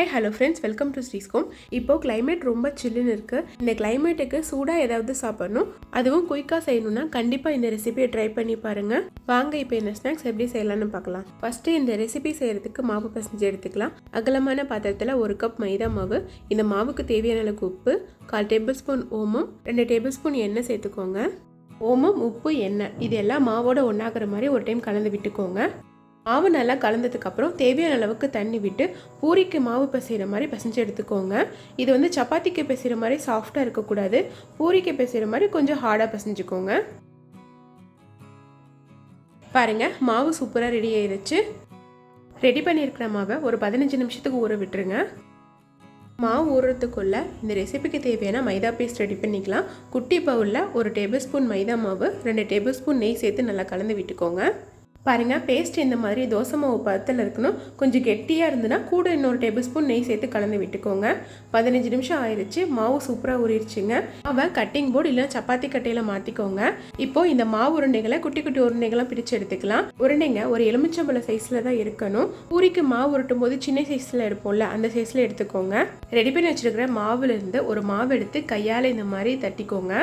Hi hello friends welcome to ஸ்ரீஸ்கோம் இப்போ climate ரொம்ப சில்லுன்னு இருக்குது இந்த கிளைமேட்டுக்கு சூடாக ஏதாவது சாப்பிடணும். அதுவும் குயிக்காக செய்யணும்னா கண்டிப்பாக இந்த ரெசிபியை ட்ரை பண்ணி பாருங்கள் வாங்க இப்போ இந்த ஸ்நாக்ஸ் எப்படி செய்யலாம்னு பார்க்கலாம். ஃபஸ்ட்டு இந்த ரெசிபி செய்கிறதுக்கு மாவு பசஞ்சு எடுத்துக்கலாம். அகலமான பாத்திரத்தில் ஒரு கப் மைதா மாவு இந்த மாவுக்கு தேவையான அளவுக்கு உப்பு கால் டேபிள் ஸ்பூன் ஓமம் ரெண்டு டேபிள் ஸ்பூன் எண்ணெய் சேர்த்துக்கோங்க. ஓமம் உப்பு எண்ணெய் இது எல்லாம் மாவோட ஒன்றாகிற மாதிரி ஒரு டைம் கலந்து விட்டுக்கோங்க. மாவு நல்லா கலந்ததுக்கு அப்புறம் தேவையான அளவுக்கு தண்ணி விட்டு பூரிக்கு மாவு பிசைகிற மாதிரி பிசைஞ்சு எடுத்துக்கோங்க. இது வந்து சப்பாத்திக்கு பிசைகிற மாதிரி சாஃப்டாக இருக்கக்கூடாது. பூரிக்கு பிசைகிற மாதிரி கொஞ்சம் ஹார்டாக பிசைஞ்சுக்கோங்க. பாருங்க மாவு சூப்பராக ரெடி ஆயிருச்சு. ரெடி பண்ணியிருக்கிற மாவை ஒரு பதினஞ்சு நிமிஷத்துக்கு ஊற விட்டுருங்க. மாவு ஊறுறதுக்குள்ள இந்த ரெசிபிக்கு தேவையான மைதா பேஸ்ட் ரெடி பண்ணிக்கலாம். குட்டி பவுலில் ஒரு டேபிள் ஸ்பூன் மைதா மாவு ரெண்டு டேபிள் ஸ்பூன் நெய் சேர்த்து நல்லா கலந்து விட்டுக்கோங்க. பாருங்கள் பேஸ்ட் இந்த மாதிரி தோசை மாவு பதத்தில் இருக்கணும். கொஞ்சம் கெட்டியாக இருந்ததுன்னா கூட இன்னொரு டேபிள் ஸ்பூன் நெய் சேர்த்து கலந்து விட்டுக்கோங்க. பதினஞ்சு நிமிஷம் ஆயிடுச்சு மாவு சூப்பராக ஊறிடுச்சுங்க. மாவை கட்டிங் போர்டு இல்லை சப்பாத்தி கட்டையில் மாற்றிக்கோங்க இப்போ இந்த மாவு உருண்டைகளை குட்டி குட்டி உருண்டைகளாக பிரித்து எடுத்துக்கலாம். உருண்டைங்க ஒரு எலுமிச்சம்பழ சைஸில் தான் இருக்கணும். பூரிக்கு மாவு உருட்டும் போது சின்ன சைஸில் எடுப்போம்ல அந்த சைஸில் எடுத்துக்கோங்க. ரெடி பண்ணி வச்சுருக்கிற மாவுலேருந்து ஒரு மாவு எடுத்து கையால் இந்த மாதிரி தட்டிக்கோங்க.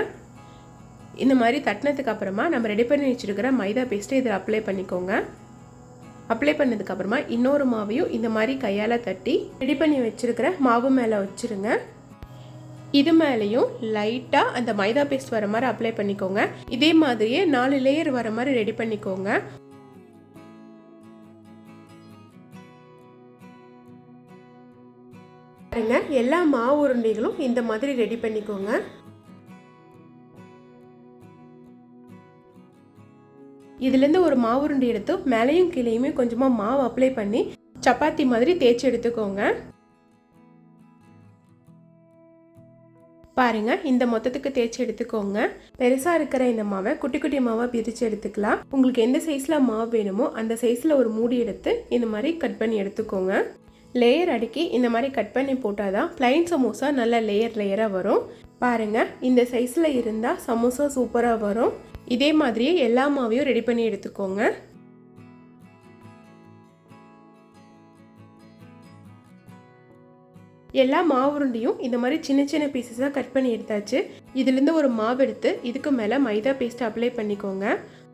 இந்த மாதிரி தட்டினதுக்கு அப்புறமா நம்ம ரெடி பண்ணி வச்சிருக்கிற மைதா பேஸ்ட்டை இதில் அப்ளை பண்ணிக்கோங்க. அப்ளை பண்ணதுக்கப்புறமா இன்னொரு மாவையும் இந்த மாதிரி கையால் தட்டி ரெடி பண்ணி வச்சுருக்கிற மாவு மேலே வச்சுருங்க. இது மேலேயும் லைட்டாக அந்த மைதா பேஸ்ட் வர மாதிரி அப்ளை பண்ணிக்கோங்க. இதே மாதிரியே நாலு லேயர் வர மாதிரி ரெடி பண்ணிக்கோங்க. பாருங்க எல்லா மாவு உருண்டைகளும் இந்த மாதிரி ரெடி பண்ணிக்கோங்க. இதுலேருந்து ஒரு மாவுருண்டி எடுத்து மேலேயும் கீழேயுமே கொஞ்சமாக மாவு அப்ளை பண்ணி சப்பாத்தி மாதிரி தேய்ச்சி எடுத்துக்கோங்க. பாருங்க இந்த மொத்தத்துக்கு தேய்ச்சி எடுத்துக்கோங்க. பெருசா இருக்கிற இந்த மாவை குட்டி குட்டி மாவை பிரிச்சு எடுத்துக்கலாம். உங்களுக்கு எந்த சைஸ்ல மாவு வேணுமோ அந்த சைஸ்ல ஒரு மூடி எடுத்து இந்த மாதிரி கட் பண்ணி எடுத்துக்கோங்க. லேயர் அடுக்கி இந்த மாதிரி கட் பண்ணி போட்டால் தான் பிளைன் சமோசா நல்ல லேயர் லேயராக வரும். பாருங்க இந்த சைஸில் இருந்தால் சமோசா சூப்பராக வரும். இதே மாதிரியே எல்லா மாவையும் ரெடி பண்ணி எடுத்துக்கோங்க. எல்லா மாவுருண்டையும் இந்த மாதிரி சின்ன சின்ன பீசஸாக கட் பண்ணி எடுத்தாச்சு. இதுலேருந்து ஒரு மாவு எடுத்து இதுக்கு மேலே மைதா பேஸ்ட் அப்ளை பண்ணிக்கோங்க.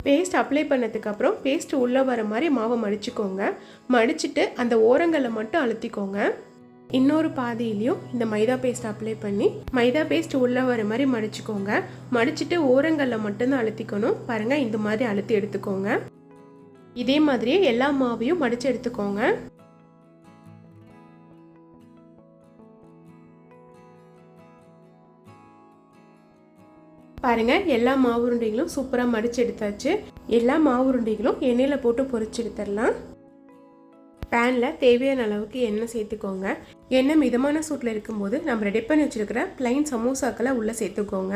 பேஸ்ட் அப்ளை பண்ணதுக்கப்புறம் பேஸ்ட் உள்ளே வர மாதிரி மாவை மடிச்சுக்கோங்க. மடிச்சுட்டு அந்த ஓரங்களை மட்டும் அழுத்திக்கோங்க. இன்னொரு பாதியிலையும் இந்த மைதா பேஸ்ட் அப்ளை பண்ணி மைதா பேஸ்ட் உள்ளே வர மாதிரி மடிச்சுக்கோங்க. மடிச்சுட்டு ஓரங்களில் மட்டும்தான் அழுத்திக்கணும். பாருங்கள் இந்த மாதிரி அழுத்தி எடுத்துக்கோங்க. இதே மாதிரியே எல்லா மாவையும் மடித்து எடுத்துக்கோங்க. பாருங்க எல்லா மாவு உருண்டைகளும் சூப்பராக மடிச்சு எடுத்தாச்சு. எல்லா மாவு உருண்டைகளும் எண்ணெயில் போட்டு பொரிச்சு எடுத்துடலாம். பேனில் தேவையான அளவுக்கு எண்ணெய் சேர்த்துக்கோங்க. எண்ணெய் மிதமான சூட்டில் இருக்கும்போது நம்ம ரெடி பண்ணி வச்சுருக்கிற பிளைன் சமோசாக்களை உள்ளே சேர்த்துக்கோங்க.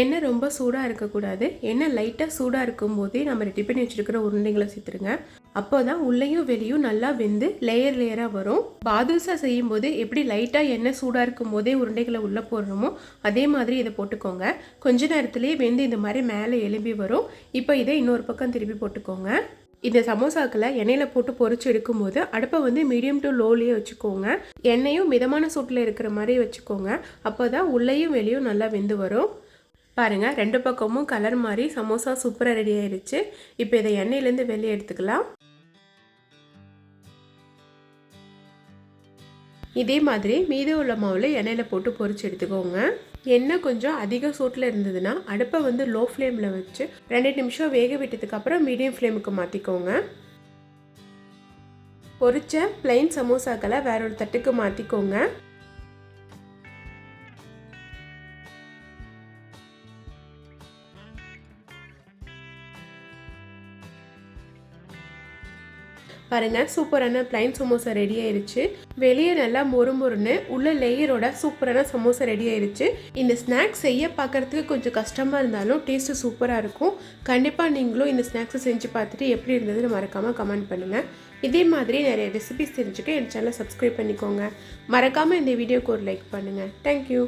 எண்ணெய் ரொம்ப சூடாக இருக்கக்கூடாது. எண்ணெய் லைட்டாக சூடாக இருக்கும்போதே நம்ம ரெடி பண்ணி வச்சுருக்கிற உருண்டைகளை சேர்த்துருங்க. அப்போ தான் உள்ளேயும் வெளியும் நல்லா வெந்து லேயர் லேயராக வரும். பாதுஷா செய்யும் போது எப்படி லைட்டாக எண்ணெய் சூடாக இருக்கும் போதே உருண்டைகளை உள்ளே போடுறோமோ அதே மாதிரி இதை போட்டுக்கோங்க. கொஞ்ச நேரத்துலேயே வெந்து இந்த மாதிரி மேலே எலும்பி வரும். இப்போ இதை இன்னொரு பக்கம் திருப்பி போட்டுக்கோங்க. இந்த சமோசாக்களை எண்ணெயில் போட்டு பொறிச்சு எடுக்கும்போது அடுப்பை வந்து மீடியம் டு லோலேயே வச்சுக்கோங்க. எண்ணெயும் மிதமான சூட்டில் இருக்கிற மாதிரி வச்சுக்கோங்க. அப்போ தான் உள்ளேயும் வெளியும் நல்லா வெந்து வரும். பாருங்கள் ரெண்டு பக்கமும் கலர் மாதிரி சமோசா சூப்பராக ரெடி ஆயிடுச்சு இப்போ இதை எண்ணெயிலேருந்து வெளியே எடுத்துக்கலாம். இதே மாதிரி மீதம் உள்ள மாவில் எண்ணெயில் போட்டு பொரிச்சு எடுத்துக்கோங்க. எண்ணெய் கொஞ்சம் அதிக சூட்டில் இருந்ததுன்னா அடுப்பை வந்து லோ ஃப்ளேமில் வச்சு ரெண்டு நிமிஷம் வேக விட்டதுக்கு அப்புறம் மீடியம் ஃப்ளேமுக்கு மாற்றிக்கோங்க பொரிச்ச பிளைன் சமோசாக்களை வேற ஒரு தட்டுக்கு மாற்றிக்கோங்க பாருங்கள் சூப்பரான பிளைன் சமோசா ரெடி ஆயிருச்சு. வெளியே நல்லா மொறு மொறுன்னு உள்ள லேயரோட சூப்பரான சமோசா ரெடி ஆயிருச்சு. இந்த ஸ்நாக்ஸ் செய்ய பார்க்கறதுக்கு கொஞ்சம் கஷ்டமாக இருந்தாலும் டேஸ்ட்டு சூப்பராக இருக்கும். கண்டிப்பாக நீங்களும் இந்த ஸ்நாக்ஸை செஞ்சு பார்த்துட்டு எப்படி இருந்ததுன்னு மறக்காமல் கமெண்ட் பண்ணுங்கள் இதே மாதிரி நிறைய ரெசிபிஸ் தெரிஞ்சுக்க என் சேனலை சப்ஸ்கிரைப் பண்ணிக்கோங்க. மறக்காமல் இந்த வீடியோக்கு ஒரு லைக் பண்ணுங்கள் தேங்க்யூ